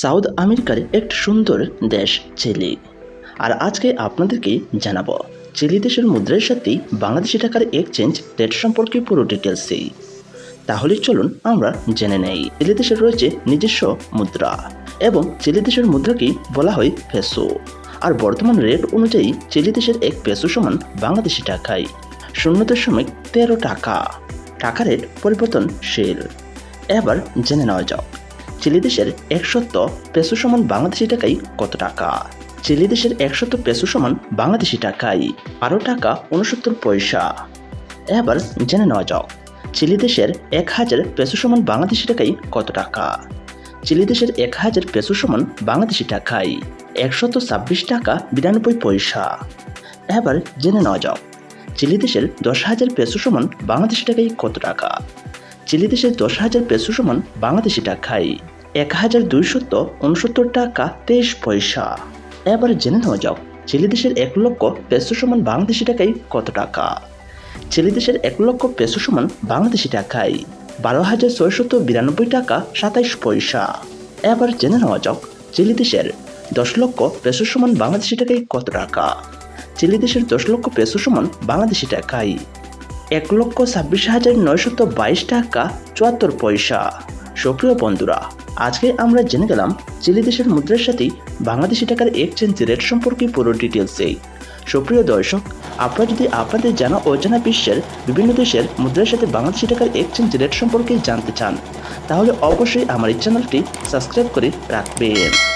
South আমেরিকার একটি সুন্দর দেশ, চিলি। আর আজকে আপনাদেরকে জানাব, চিলি দেশের মুদ্রার সাথে বাংলাদেশি টাকার এক্সচেঞ্জ রেট সম্পর্কে পুরো ডিটেলসই তাহলে চলুন আমরা জেনে নেই, চিলি দেশের রয়েছে নিজস্ব মুদ্রা এবং চিলি দেশের মুদ্রাকেই বলা হয় পেসো আর বর্তমান রেট অনুযায়ী চিলি দেশের এক পেসো সমান বাংলাদেশি টাকায় শূন্য দশমিক তেরো টাকা। টাকা রেট পরিবর্তনশীল। এবার জেনে নেওয়া যাক। চিলি দেশের একশত পেসো সমান বাংলাদেশি টাকায় কত টাকা? চিলি দেশের একশত পেসো সমান বাংলাদেশি টাকায় বারো টাকা উনসত্তর পয়সা। এবার জেনে নেওয়া যাক, চিলি দেশের এক হাজার পেসো সমান বাংলাদেশি টাকায় কত টাকা? চিলি দেশের এক হাজার পেসো সমান বাংলাদেশি টাকায় একশত ছাব্বিশ টাকা বিরানব্বই পয়সা। এবার জেনে নেওয়া যাক, চিলি দেশের দশ হাজার পেসো সমান বাংলাদেশি টাকায় কত টাকা? চিলি দেশের দশ হাজার পেসো সমান বাংলাদেশি টাকায় এক হাজার দুইশত উনসত্তর টাকা, তেইশ পয়সা। এবার জেনে নেওয়া যাক চিলি দেশের এক লক্ষ পেসো সমান বাংলাদেশি টাকায় কত টাকা? চিলি দেশের এক লক্ষ পেসো সমান বাংলাদেশি টাকায় বারো হাজার ছয়শত বিরানব্বই টাকা, সাতাইশ পয়সা। এবার জেনে নেওয়া যাক চিলি দেশের দশ লক্ষ পেসো সমান বাংলাদেশি টাকায় কত টাকা? চিলি দেশের দশ লক্ষ পেসো সমান বাংলাদেশি টাকায় এক লক্ষ ছাব্বিশ হাজার নয়শত বাইশ টাকা, চুয়াত্তর পয়সা। সক্রিয় বন্ধুরা আজকে আমরা জেনে গেলাম চিলি দেশের মুদ্রার সাথে বাংলাদেশি টাকার এক্সচেঞ্জ রেট সম্পর্কে পুরো ডিটেলসেই সুপ্রিয় দর্শক, আপনারা যদি আপনাদের জানা অজানা বিশ্বের বিভিন্ন দেশের মুদ্রার সাথে বাংলাদেশি টাকার এক্সচেঞ্জ রেট সম্পর্কে জানতে চান, তাহলে অবশ্যই আমার এই চ্যানেলটি সাবস্ক্রাইব করে রাখবেন।